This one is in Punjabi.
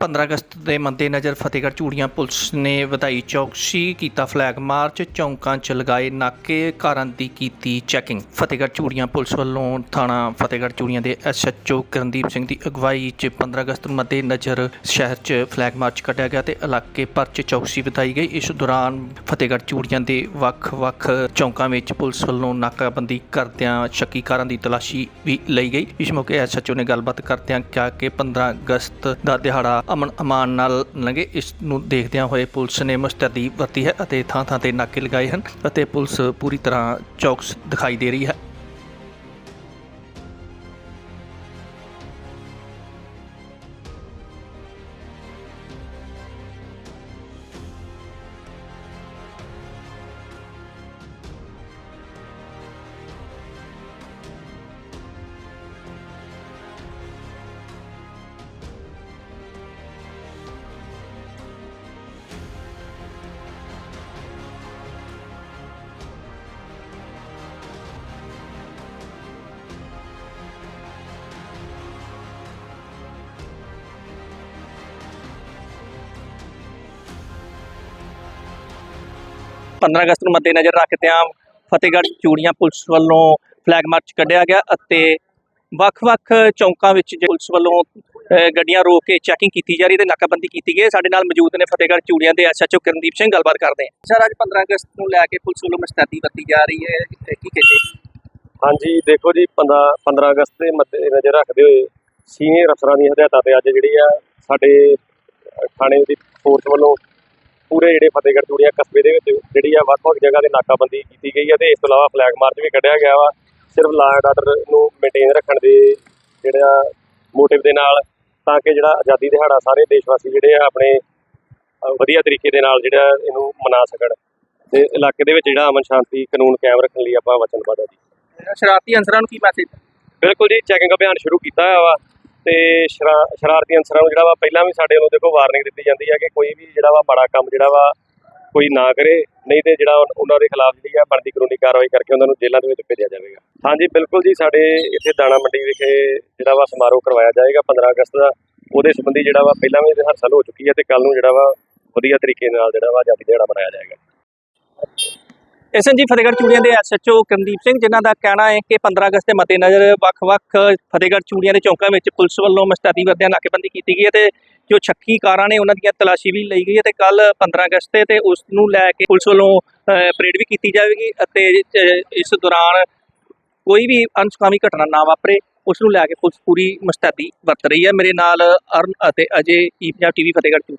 15 ਅਗਸਤ ਦੇ ਮੱਦੇਨਜ਼ਰ ਫਤਿਹਗੜ੍ਹ ਚੂੜੀਆਂ ਪੁਲਿਸ ਨੇ ਵਧਾਈ ਚੌਕਸੀ ਕੀਤਾ ਫਲੈਗ ਮਾਰਚ, ਚੌਂਕਾਂ 'ਚ ਲਗਾਏ ਨਾਕੇ ਕਾਰਾਂ ਦੀ ਕੀਤੀ ਚੈਕਿੰਗ। ਫਤਿਹਗੜ੍ਹ ਚੂੜੀਆਂ ਪੁਲਿਸ ਵੱਲੋਂ ਥਾਣਾ ਫਤਿਹਗੜ੍ਹ ਚੂੜੀਆਂ ਦੇ ਐਸਐਚਓ ਕਰਨਦੀਪ ਸਿੰਘ ਦੀ ਅਗਵਾਈ 'ਚ 15 ਅਗਸਤ ਮੱਦੇਨਜ਼ਰ ਸ਼ਹਿਰ 'ਚ ਫਲੈਗ ਮਾਰਚ ਕੱਢਿਆ ਗਿਆ ਤੇ ਇਲਾਕੇ ਭਰ 'ਚ ਚੌਕਸੀ ਵਧਾਈ ਗਈ। ਇਸ ਦੌਰਾਨ ਫਤਿਹਗੜ੍ਹ ਚੂੜੀਆਂ ਦੇ ਵੱਖ-ਵੱਖ ਚੌਂਕਾਂ ਵਿੱਚ ਪੁਲਿਸ ਵੱਲੋਂ ਨਾਕਾਬੰਦੀ ਕਰਦਿਆਂ ਸ਼ੱਕੀ ਕਾਰਾਂ ਦੀ ਤਲਾਸ਼ੀ ਵੀ ਲਈ ਗਈ। ਇਸ ਮੌਕੇ ਐਸਐਚਓ ਨੇ ਗੱਲਬਾਤ ਕਰਦਿਆਂ ਕਿਹਾ ਕਿ 15 ਅਗਸਤ ਦਾ ਦਿਹਾੜਾ ਅਮਨ ਅਮਾਨ ਨਾਲ ਲੰਘੇ। ਇਸ ਨੂੰ ਦੇਖਦਿਆਂ ਹੋਏ ਪੁਲਿਸ ਨੇ ਮੁਸਤੈਦੀ ਵਰਤੀ ਹੈ ਅਤੇ ਥਾਂ-ਥਾਂ ਤੇ ਨਾਕੇ ਲਗਾਏ ਹਨ ਅਤੇ ਪੁਲਿਸ ਪੂਰੀ ਤਰ੍ਹਾਂ ਚੌਕਸ ਦਿਖਾਈ ਦੇ ਰਹੀ ਹੈ। ਪੰਦਰਾਂ ਅਗਸਤ ਨੂੰ ਮੱਦੇਨਜ਼ਰ ਰੱਖਦਿਆਂ ਫਤਿਹਗੜ੍ਹ ਚੂੜੀਆਂ ਪੁਲਿਸ ਵੱਲੋਂ ਫਲੈਗ ਮਾਰਚ ਕੱਢਿਆ ਗਿਆ ਅਤੇ ਵੱਖ-ਵੱਖ ਚੌਂਕਾਂ ਵਿੱਚ ਪੁਲਿਸ ਵੱਲੋਂ ਗੱਡੀਆਂ ਰੋਕ ਕੇ ਚੈਕਿੰਗ ਕੀਤੀ ਜਾ ਰਹੀ ਤੇ ਨਾਕਾਬੰਦੀ ਕੀਤੀ ਗਈ ਹੈ। ਸਾਡੇ ਨਾਲ ਮੌਜੂਦ ਨੇ ਫਤਿਹਗੜ੍ਹ ਚੂੜੀਆਂ ਦੇ ਐਸਐਚਓ ਕਿਰਨਦੀਪ ਸਿੰਘ, ਗੱਲਬਾਤ ਕਰਦੇ ਹਾਂ। ਸਰ, ਅੱਜ 15 ਅਗਸਤ ਨੂੰ ਲੈ ਕੇ ਪੁਲਿਸ ਵੱਲੋਂ ਮੁਸਤੈਦੀ ਵਰਤੀ ਜਾ ਰਹੀ ਹੈ। ਕੀ ਕਹਿੰਦੇ? ਹਾਂਜੀ, ਦੇਖੋ ਜੀ 15 15 ਅਗਸਤ ਦੇ ਮੱਦੇ ਨਜ਼ਰ ਰੱਖਦੇ ਹੋਏ ਸੀਨੀਅਰ ਅਫਸਰਾਂ ਦੀ ਹਦਾਇਤਾਂ ਤੇ ਅੱਜ ਜਿਹੜੀ ਆ ਸਾਡੇ ਥਾਣੇ ਦੀ ਫੋਰਸ ਵੱਲੋਂ ਪੂਰੇ ਜਿਹੜੇ ਫਤਿਹਗੜ੍ਹ ਚੂੜੀਆਂ ਕਸਬੇ ਦੇ ਵਿੱਚ ਜਿਹੜੀ ਆ ਵੱਖ-ਵੱਖ ਜਗ੍ਹਾ ਤੇ ਨਾਕਾਬੰਦੀ ਕੀਤੀ ਗਈ ਹੈ ਤੇ ਇਸ ਤੋਂ ਇਲਾਵਾ ਫਲੈਗ ਮਾਰਚ ਵੀ ਕੱਢਿਆ ਗਿਆ ਵਾ। ਸਿਰਫ ਲਾਅ ਐਂਡ ਆਰਡਰ ਨੂੰ ਮੇਨਟੇਨ ਰੱਖਣ ਦੇ ਜਿਹੜਾ ਮੋਟਿਵ ਦੇ ਨਾਲ ਤਾਂ ਕਿ ਜਿਹੜਾ ਆਜ਼ਾਦੀ ਦਿਹਾੜਾ ਸਾਰੇ ਦੇਸ਼ ਵਾਸੀ ਜਿਹੜੇ ਆ ਆਪਣੇ ਵਧੀਆ ਤਰੀਕੇ ਦੇ ਨਾਲ ਜਿਹੜਾ ਇਹਨੂੰ ਮਨਾ ਸਕਣ। ਤੇ ਇਲਾਕੇ ਦੇ ਵਿੱਚ ਜਿਹੜਾ ਅਮਨ ਸ਼ਾਂਤੀ ਕਾਨੂੰਨ ਕਾਇਮ ਰੱਖਣ ਲਈ ਆਪਾਂ ਵਚਨਬੱਧ ਹਾਂ ਜੀ। ਸ਼ਰਾਰਤੀ ਅਨਸਰਾਂ ਨੂੰ ਕੀ ਮੈਸੇਜ ਬਿਲਕੁਲ ਜੀ ਚੈਕਿੰਗ ਅਭਿਆਨ ਸ਼ੁਰੂ ਕੀਤਾ ਹੋਇਆ ਵਾ। ਤੇ ਸ਼ਰਾ- ਸ਼ਰਾਰਤੀ ਅਨਸਰਾਂ ਨੂੰ ਜਿਹੜਾ ਵਾ ਪਹਿਲਾਂ ਵੀ ਸਾਡੇ ਵੱਲੋਂ ਦੇਖੋ ਵਾਰਨਿੰਗ ਦਿੱਤੀ ਜਾਂਦੀ ਹੈ ਕਿ ਕੋਈ ਵੀ ਜਿਹੜਾ ਵਾ ਬੜਾ ਕੰਮ ਜਿਹੜਾ ਵਾ ਕੋਈ ਨਾ ਕਰੇ, ਨਹੀਂ ਤੇ ਜਿਹੜਾ ਉਹਨਾਂ ਦੇ ਖਿਲਾਫ ਜਿਹੜੀ ਆ ਬਣਦੀ ਕਾਨੂੰਨੀ ਕਾਰਵਾਈ ਕਰਕੇ ਉਹਨਾਂ ਨੂੰ ਜੇਲ੍ਹਾਂ ਦੇ ਵਿੱਚ ਭੇਜਿਆ ਜਾਵੇਗਾ। ਹਾਂਜੀ, ਬਿਲਕੁਲ ਜੀ, ਸਾਡੇ ਇੱਥੇ ਦਾਣਾ ਮੰਡੀ ਵਿਖੇ ਜਿਹੜਾ ਵਾ ਸਮਾਰੋਹ ਕਰਵਾਇਆ ਜਾਏਗਾ 15 ਅਗਸਤ ਦਾ। ਉਹਦੇ ਸੰਬੰਧੀ ਜਿਹੜਾ ਵਾ ਪਹਿਲਾਂ ਵੀ ਹਰ ਸਾਲ ਹੋ ਚੁੱਕੀ ਹੈ ਤੇ ਕੱਲ ਨੂੰ ਜਿਹੜਾ ਵਾ ਵਧੀਆ ਤਰੀਕੇ ਨਾਲ ਜਿਹੜਾ ਵਾ ਆਜ਼ਾਦੀ ਦਿਹਾੜਾ ਮਨਾਇਆ ਜਾਏਗਾ। ਐਸਐਨਜੀ ਫਤਿਹਗੜ੍ਹ ਚੂੜੀਆਂ ਦੇ ਐਸਐਚਓ ਕਰਨਦੀਪ ਸਿੰਘ, ਜਿਨ੍ਹਾਂ ਦਾ ਕਹਿਣਾ ਹੈ ਕਿ 15 ਅਗਸਤ ਦੇ ਮੱਦੇਨਜ਼ਰ ਵੱਖ-ਵੱਖ ਫਤਿਹਗੜ੍ਹ ਚੂੜੀਆਂ ਦੇ ਚੌਂਕਾਂ ਵਿੱਚ ਪੁਲਿਸ ਵੱਲੋਂ ਮੁਸਤੈਦੀ ਵਰਦਿਆਂ ਨਾਕੇਬੰਦੀ ਕੀਤੀ ਗਈ ਹੈ ਤੇ ਜੋ ਛੱਕੀ ਕਾਰਾਂ ਨੇ ਉਹਨਾਂ ਦੀਆਂ ਤਲਾਸ਼ੀ ਵੀ ਲਈ ਗਈ ਹੈ ਤੇ ਕੱਲ 15 ਅਗਸਤ ਤੇ ਉਸ ਨੂੰ ਲੈ ਕੇ ਪੁਲਿਸ ਵੱਲੋਂ ਪਰੇਡ ਵੀ ਕੀਤੀ ਜਾਵੇਗੀ ਅਤੇ ਇਸ ਦੌਰਾਨ ਕੋਈ ਵੀ ਅਨਸੁਖਾਵੀ ਘਟਨਾ ਨਾ ਵਾਪਰੇ, ਉਸ ਨੂੰ ਲੈ ਕੇ ਪੁਲਿਸ ਪੂਰੀ ਮੁਸਤੈਦੀ ਵਰਤ ਰਹੀ ਹੈ। ਮੇਰੇ ਨਾਲ ਅਰਨ ਅਤੇ ਅਜੇ ਈ ਪੰਜਾਬ ਟੀਵੀ ਫਤਿਹਗੜ੍ਹ ਚੂੜੀਆਂ।